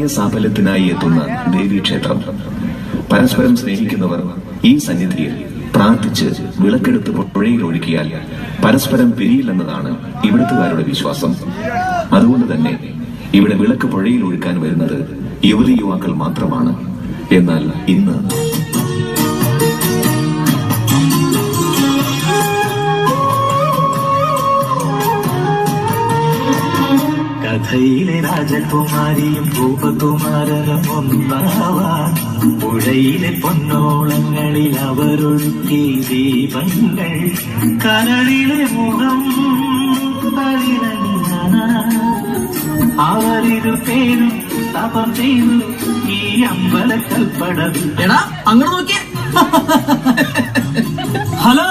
പ്രണയ സാഫല്യത്തിനായി എത്തുന്ന ദേവീക്ഷേത്രം. പരസ്പരം സ്നേഹിക്കുന്നവർ ഈ സന്നിധിയിൽ പ്രാർത്ഥിച്ച് വിളക്കെടുത്ത് പുഴയിൽ ഒഴുക്കിയാൽ പരസ്പരം പിരിയില്ലെന്നതാണ് ഇവിടുത്തുകാരുടെ വിശ്വാസം. അതുകൊണ്ട് തന്നെ ഇവിടെ വിളക്ക് പുഴയിൽ ഒഴുക്കാൻ വരുന്നത് യുവതി യുവാക്കൾ മാത്രമാണ്. എന്നാൽ ഇന്ന് കഥയിലെ രാജകുമാരിയും ഭൂപകുമാരനും ഒന്നാവാൻ പുഴയിലെ പൊന്നോളങ്ങളിൽ അവരൊഴുക്കി ദീപങ്ങൾ കരളിലെ മുഖം അവരിതു പേരും തപം ചെയ്തു ഈ അമ്പലക്കൽപ്പടം. എടാ അങ്ങനെ നോക്കിയ. ഹലോ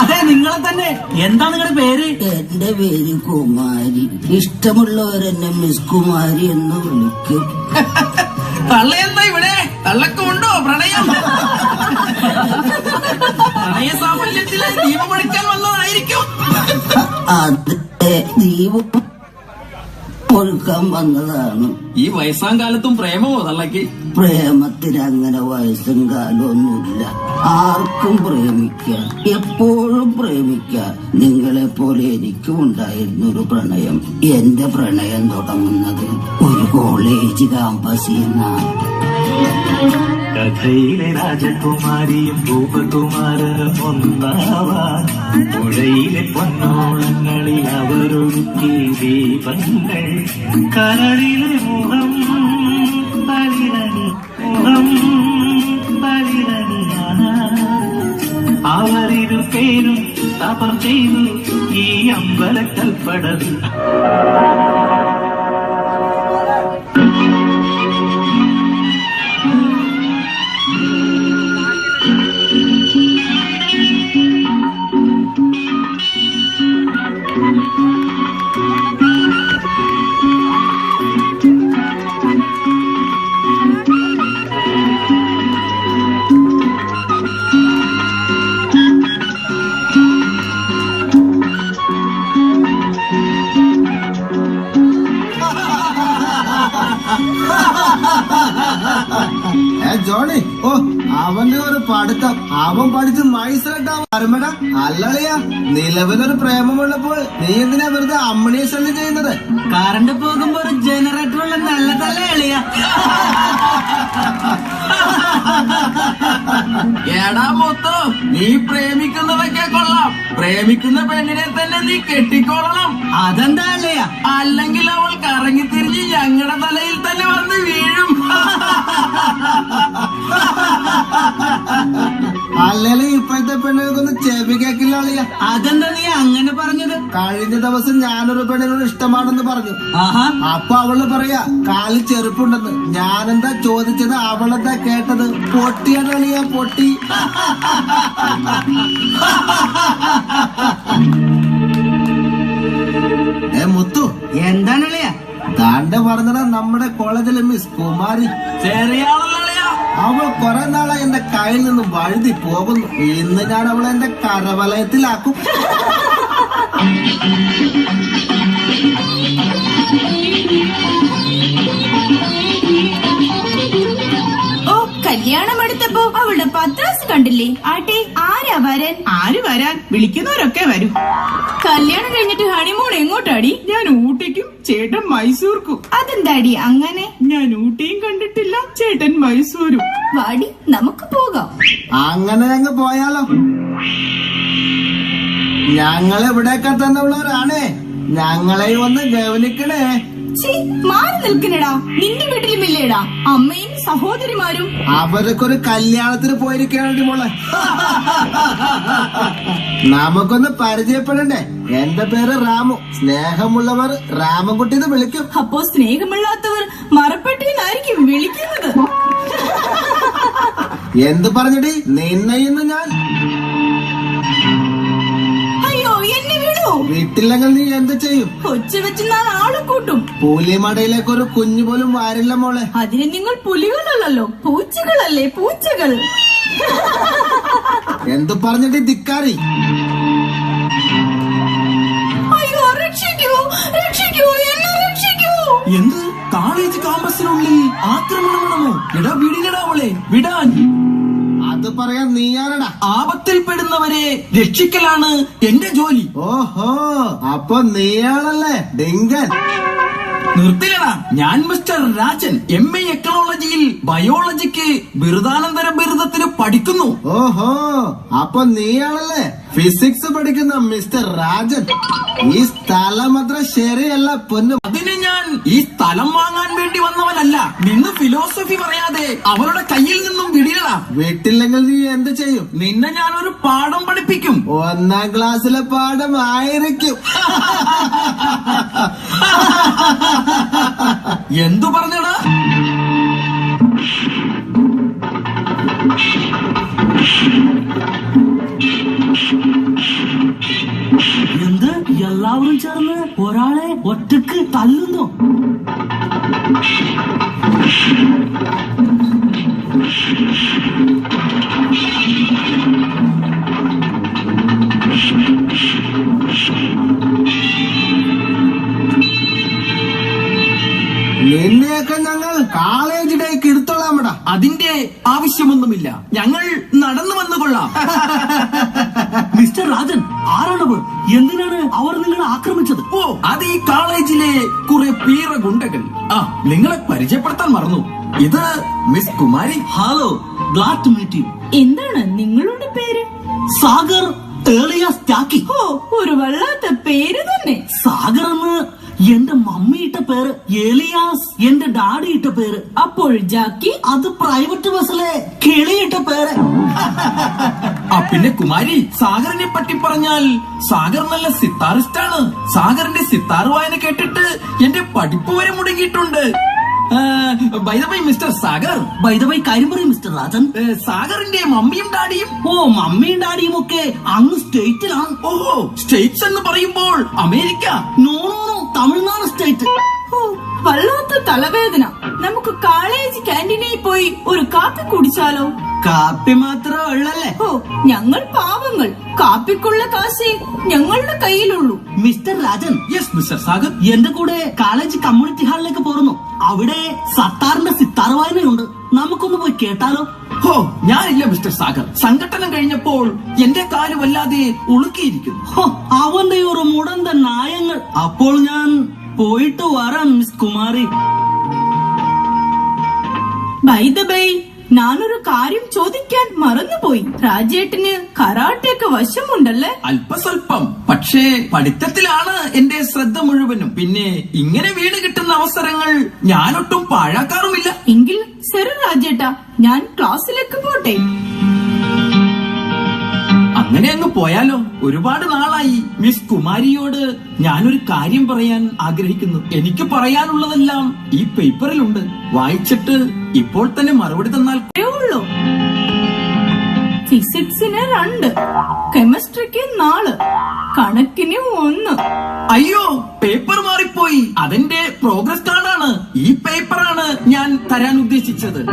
അതെ നിങ്ങളെ തന്നെ. എന്താ നിങ്ങളുടെ പേര്? എന്റെ പേര് കുമാരി. ഇഷ്ടമുള്ളവരെന്നെ മിസ് കുമാരി എന്ന് വിളിക്കും. തള്ളയെന്താ ഇവിടെ? തള്ളക്കം ഉണ്ടോ പ്രണയം പ്രണയ ദീപം പഠിക്കാൻ വന്നതായിരിക്കും. അതെ ദീപം ഒഴുക്കാൻ വന്നതാണ്. ഈ വയസ്സാം കാലത്തും പ്രേമമോ തള്ളക്ക് പ്രേമത്തിന് അങ്ങനെ വയസ്സും കാലമൊന്നുമില്ല. ആർക്കും പ്രേമിക്കാം. എപ്പോഴും പ്രേമിക്കാം. നിങ്ങളെ പോലെ എനിക്കും ഉണ്ടായിരുന്നു ഒരു പ്രണയം. എന്റെ പ്രണയം തുടങ്ങുന്നത് ഒരു കോളേജ് ക്യാമ്പസിൽ നിന്നാണ് കഥയിലെ രാജകുമാരിയും ഭൂപകുമാരനും ഒന്നാവാ പുഴയിലെ പൊന്നോളങ്ങളിൽ അവരൊഴുക്കി ദീപങ്ങൾ കരളിലെ മുഖം തളിരണി മുഖം തളിരണിയാൻ അവരിരു പേരും തപം ചെയ്തു ഈ അമ്പലക്കൽപ്പടവിൽ ഏ ജോണി ഓ അവന്റെ ഒരു പഠിത്തം. അവൻ പഠിച്ച് വരുമ്പട. അല്ലളിയ നിലവിലൊരു പ്രേമമുള്ളപ്പോൾ നീ എന്തിനാ വെറുതെ അമ്മണിയെ ശല്യം ചെയ്യുന്നത്? കറണ്ട് പോകുമ്പോ ഒരു ജനറേറ്റർ ഉള്ള നല്ല തല എളിയ എടാ മൊത്തോ നീ പ്രേമിക്കുന്നതൊക്കെ കൊള്ളാം. പ്രേമിക്കുന്ന പെണ്ണിനെ തന്നെ നീ കെട്ടിക്കൊള്ളണം. അതെന്താ അല്ലയാ അല്ലെങ്കിൽ അവൾ കറങ്ങി തിരിഞ്ഞ് ഞങ്ങളുടെ തലയിൽ തന്നെ വന്ന് വീഴും അല്ലെങ്കിൽ ഇപ്പോഴത്തെ പെണ്ണുകൾക്കൊന്നും ചെവി കേക്കില്ല അളിയ. അതെന്താ നീ അങ്ങനെ പറഞ്ഞത്? കഴിഞ്ഞ ദിവസം ഞാനൊരു പെണ്ണിനോട് ഇഷ്ടമാണെന്ന് പറഞ്ഞു. ആഹാ. അപ്പൊ അവൾ പറയാ കാലിൽ ചെറുപ്പുണ്ടെന്ന് ഞാനെന്താ ചോദിച്ചത്? അവളെന്താ കേട്ടത്? പൊട്ടിയാണ് അളിയ പൊട്ടി. ഏ മുത്തു. എന്താണ് അളിയ? താണ്ട പറഞ്ഞതാ നമ്മുടെ കോളേജിലെ മിസ് കുമാരി. ചെറിയ ആളല്ലേ. അവൾ കുറെ നാളെ എന്റെ കയ്യിൽ നിന്ന് വഴുതി പോകുന്നു. ഇന്ന് ഞാൻ അവളെ എന്റെ കരവലയത്തിലാക്കും. ഓ കല്യാണം എടുത്തപ്പോ അവളുടെ പത്രാസ് കണ്ടില്ലേ? ആട്ടെ ആരാ വരൻ? ആര് വരാൻ? വിളിക്കുന്നവരൊക്കെ വരും. കല്യാണം കഴിഞ്ഞിട്ട് ഹണിമൂൺ എങ്ങോട്ടാടി? ഞാൻ ഊട്ടിക്കും ചേട്ടൻ മൈസൂർക്കും. അതെന്താടി അങ്ങനെ? ഞാൻ ഊട്ടിയും കണ്ടിട്ടില്ല ചേട്ടൻ മൈസൂരും. വാടി നമുക്ക് പോകാം. അങ്ങനെ അങ്ങ് പോയാലോ. ഞങ്ങൾ ഇവിടെയൊക്കെ തന്നെ ഉള്ളവരാണേ ഞങ്ങളെ ഒന്ന് ഗവനിക്കണേ മാറി നിൽക്കണടാ. നിന്റെ വീട്ടിലുമില്ലേടാ. അമ്മയും സഹോദരിമാരും. അവരൊക്കെ ഒരു കല്യാണത്തിന് പോയിരിക്കണേ മോളെ. നമുക്കൊന്ന് പരിചയപ്പെടണ്ടേ? എന്റെ പേര് രാമു സ്നേഹമുള്ളവർ രാമൻകുട്ടി എന്ന് വിളിക്കും. അപ്പോ സ്നേഹമില്ലാത്തവർ മറപ്പെട്ടിന്നായിരിക്കും വിളിക്കുന്നത്. എന്ത് പറഞ്ഞിടി? നിന്നെ ഇന്ന് ഞാൻ. വിടൂ വീട്ടില്ലെങ്കിൽ നീ എന്ത് ചെയ്യും? കൊച്ചു വെച്ച് ഞാൻ ആളെ കൂട്ടും. പൂലിമടയിലേക്ക് ഒരു കുഞ്ഞു പോലും വാരില്ല മോളെ. അതിന് നിങ്ങൾ പുലികളല്ലല്ലോ പൂച്ചകളല്ലേ പൂച്ചകൾ. എന്ത് പറഞ്ഞിട്ട് ധിക്കാരി? അയ്യോ രക്ഷിക്കൂ രക്ഷിക്കൂ എന്നെ എന്ത്? കോളേജ് കാമ്പസിനുള്ളിൽ ആക്രമണമാണോ? എടാ വിടിനടാവളെ വിടാൻ. പറയാൻ നീയാരടാ? ആപത്തിൽപ്പെടുന്നവരെ രക്ഷിക്കലാണ് എന്റെ ജോലി. ഓഹോ അപ്പൊ നീയാണല്ലേ ഡിങ്കൻ? നിർത്തിലടാ ഞാൻ മിസ്റ്റർ രാജൻ എം എ എക്കണോളജിയിൽ ബയോളജിക്ക് ബിരുദാനന്തര ബിരുദത്തിന് പഠിക്കുന്നു. ഓഹോ അപ്പൊ നീയാണല്ലേ ഫിസിക്സ് പഠിക്കുന്ന മിസ്റ്റർ രാജൻ ഈ സ്ഥലം അത്ര ശരിയല്ല പൊന്നു. അതിന് ഞാൻ ഈ സ്ഥലം വാങ്ങാൻ വേണ്ടി വന്നവനല്ല. നിന്ന് ഫിലോസഫി പറയാതെ അവരുടെ കയ്യിൽ നിന്നും വിടിയടാ വീട്ടില്ലെങ്കിൽ നീ എന്ത് ചെയ്യും? നിന്നെ ഞാൻ ഒരു പാഠം പഠിപ്പിക്കും. ഒന്നാം ക്ലാസ്സിലെ പാഠം ആയിരിക്കും. എന്തു പറഞ്ഞടാ? എന്ത്? എല്ലാവരും ചേർന്ന് ഒരാളെ ഒറ്റയ്ക്ക് തല്ലുന്നു? നിന്നെയൊക്കെ ഞങ്ങൾ കോളേജ് ഡേക്ക് എടുത്തോളാമടാ അതിന്റെ ആവശ്യമൊന്നുമില്ല. ഞങ്ങൾ നടന്നു വന്നുകൊള്ളാം. മിസ്റ്റർ രാജൻ ആരാണവർ? എന്തിനാണ് അവർ നിങ്ങളെ ആക്രമിച്ചത്? ഓ അത് ഈ കോളേജിലെ കുറെ പീറ ഗുണ്ടകൾ. ആ നിങ്ങളെ പരിചയപ്പെടുത്താൻ മറന്നു. ഇത് miss Kumari. Hello glad to meet you എന്താണ് നിങ്ങളുടെ പേര്? സാഗർ ഏളിയാസ് ടാക്കി ഓ ഒരു വല്ലാത്ത പേര് തന്നെ. സാഗർ എന്ന് എന്റെ മമ്മിയിട്ട പേര് എലിയാസ് എന്റെ ഡാഡി ഇട്ട പേര് അപ്പോൾ ജാക്കി അത് പ്രൈവറ്റ് ബസ്സിലെ കിളിയിട്ട പേര്. ആ പിന്നെ കുമാരി സാഗറിനെ പറ്റി പറഞ്ഞാൽ സാഗർ നല്ല സിത്താറിസ്റ്റ് ആണ് സാഗറിന്റെ സിത്താർ വായന കേട്ടിട്ട് എന്റെ പഠിപ്പ് വരെ മുടങ്ങിയിട്ടുണ്ട്. Bye mister Sagar. By the way കാര്യം പറയും മിസ്റ്റർ രാജൻ. സാഗറിന്റെ മമ്മിയും ഡാഡിയും? ഓ മമ്മിയും ഡാഡിയും ഒക്കെ അങ്ങ് സ്റ്റേറ്റിലാണ്. ഓഹോ സ്റ്റേറ്റ്സ് എന്ന് പറയുമ്പോൾ America. No no Tamil Nadu state. ഓ വല്ലാത്ത തലവേദന. നമുക്ക് കോളേജ് കാന്റീനിൽ പോയി ഒരു കാപ്പി കുടിച്ചാലോ? കാപ്പി മാത്രമേ ഉള്ളല്ലേ? ഓ ഞങ്ങൾ പാവങ്ങൾ. കാപ്പിക്കുള്ള കാശേ ഞങ്ങളുടെ കയ്യിലുള്ളൂ. Mister Rajan. Yes mister Sagar എന്റെ കൂടെ കോളേജ് കമ്മ്യൂണിറ്റി ഹാളിലേക്ക് പോരുന്നു. അവിടെ സത്താറിന്റെ സിത്താർ വായനയുണ്ട്. നമുക്കൊന്ന് പോയി കേട്ടാലോ? ഹോ ഞാനില്ല മിസ്റ്റർ സാഗർ. സംഘടന കഴിഞ്ഞപ്പോൾ എന്റെ കാൽ വല്ലാതെ ഉളുക്കിയിരിക്കുന്നു. ഹോ, അവന്റെ ഒരു മുടന്ത നായങ്ങൾ. അപ്പോൾ ഞാൻ പോയിട്ട് വരാം miss Kumari. By the by ഞാനൊരു കാര്യം ചോദിക്കാൻ മറന്നുപോയി. രാജേട്ടന് കരാട്ടയൊക്കെ വശമുണ്ടല്ലേ? അല്പസ്വല്പം. പക്ഷേ പഠിത്തത്തിലാണ് എന്റെ ശ്രദ്ധ മുഴുവനും. പിന്നെ ഇങ്ങനെ വീട് കിട്ടുന്ന അവസരങ്ങൾ ഞാനൊട്ടും പാഴാക്കാറുമില്ല. എങ്കിൽ ശരി രാജേട്ടാ ഞാൻ ക്ലാസ്സിലേക്ക് പോട്ടെ? അങ്ങനെ അങ്ങ് പോയാലോ? ഒരുപാട് നാളായി. മിസ് കുമാരിയോട് ഞാനൊരു കാര്യം പറയാൻ ആഗ്രഹിക്കുന്നു. എനിക്ക് പറയാനുള്ളതെല്ലാം ഈ പേപ്പറിലുണ്ട്. വായിച്ചിട്ട് ഇപ്പോൾ തന്നെ മറുപടി തന്നാൽ ഉള്ളൂ. ഫിസിക്സിന് രണ്ട് കെമിസ്ട്രിക്ക് നാല് കണക്കിന് ഒന്ന്. അയ്യോ പേപ്പർ മാറിപ്പോയി. അതെന്റെ പ്രോഗ്രസ് കാർഡാണ്. ഈ പേപ്പറാണ് ഞാൻ തരാൻ ഉദ്ദേശിച്ചത്.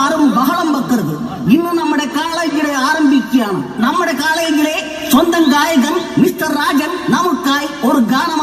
ആരും ബഹളം വെക്കരുത്. ഇന്ന് നമ്മുടെ കോളേജിലെ ആരംഭിക്കുകയാണ്. നമ്മുടെ കോളേജിലെ സ്വന്തം ഗായകൻ മിസ്റ്റർ രാജൻ നമുക്കായി ഒരു ഗാനം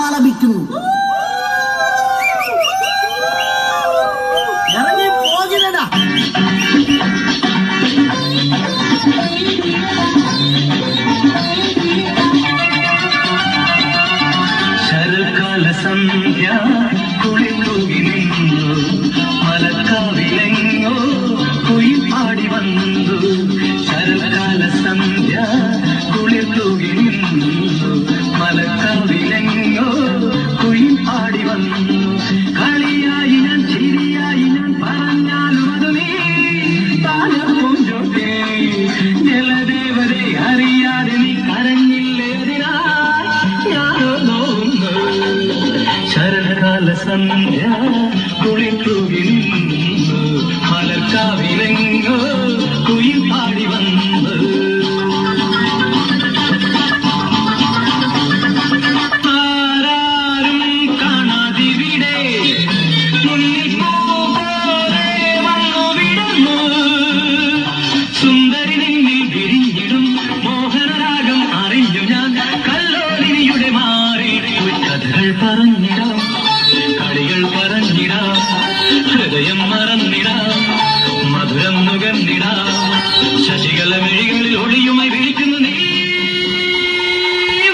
ശശികല മിഴികളിൽ ഒളിയുമായി വിളിക്കുന്നു നീ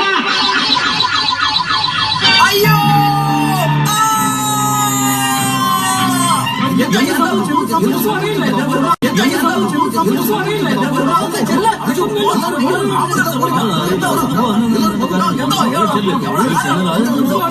വാ. അങ്ങനെ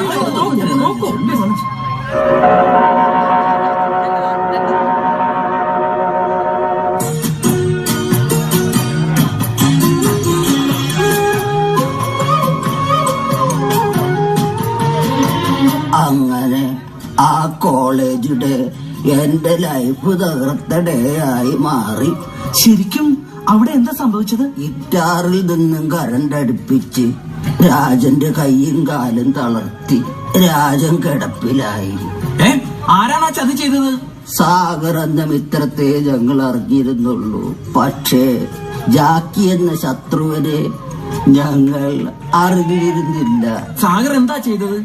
എന്റെ ലൈഫ് തകർത്ത ഡേ ആയി മാറി. ശരിക്കും അവിടെ എന്താ സംഭവിച്ചത്? ഗിറ്റാറിൽ നിന്നും കരണ്ട് അടുപ്പിച്ച് രാജന്റെ കൈയും കാലും തളർത്തി രാജൻ കിടപ്പിലായി ആരാണ് ആ ചതി ചെയ്തത്? സാഗർ എന്ന മിത്രത്തെ ഞങ്ങൾ അറിഞ്ഞിരുന്നുള്ളൂ. പക്ഷേ ജാക്കി എന്ന ശത്രുവിനെ ഞങ്ങൾ അറിഞ്ഞിരുന്നില്ല. സാഗർ എന്താ ചെയ്തത്?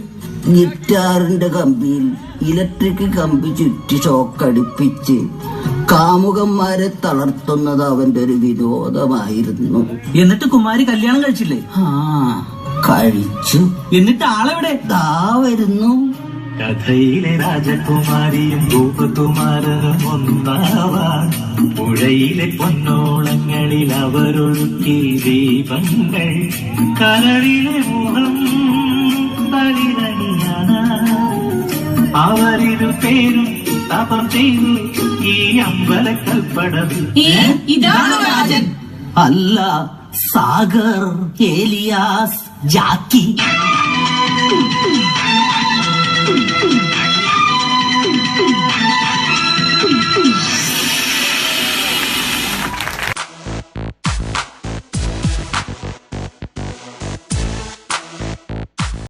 ഗിറ്റാറിന്റെ കമ്പിയിൽ ഇലക്ട്രിക് കമ്പി ചുറ്റി ഷോക്കടിപ്പിച്ച് കാമുകന്മാരെ തളർത്തുന്നത് അവന്റെ ഒരു വിനോദമായിരുന്നു. എന്നിട്ട് കുമാരി കല്യാണം കഴിച്ചില്ലേ? ആ കഴിച്ചു. എന്നിട്ട് ആളെവിടെ? ദാ വരുന്നു. കഥയിലെ രാജകുമാരിയും ഭൂപകുമാരനും ഒന്നാവാൻ പുഴയിലെ പൊന്നോളങ്ങളിൽ അവരൊഴുക്കി ദീപങ്ങൾ കരളിലെ മുഖം അവരിരു പേരും തപം ചെയ്തു ഈ അമ്പലക്കൽപ്പടവിൽ ഏ ഇതാണോ രാജൻ അല്ല സാഗർ ഏലിയാസ് ജാക്കി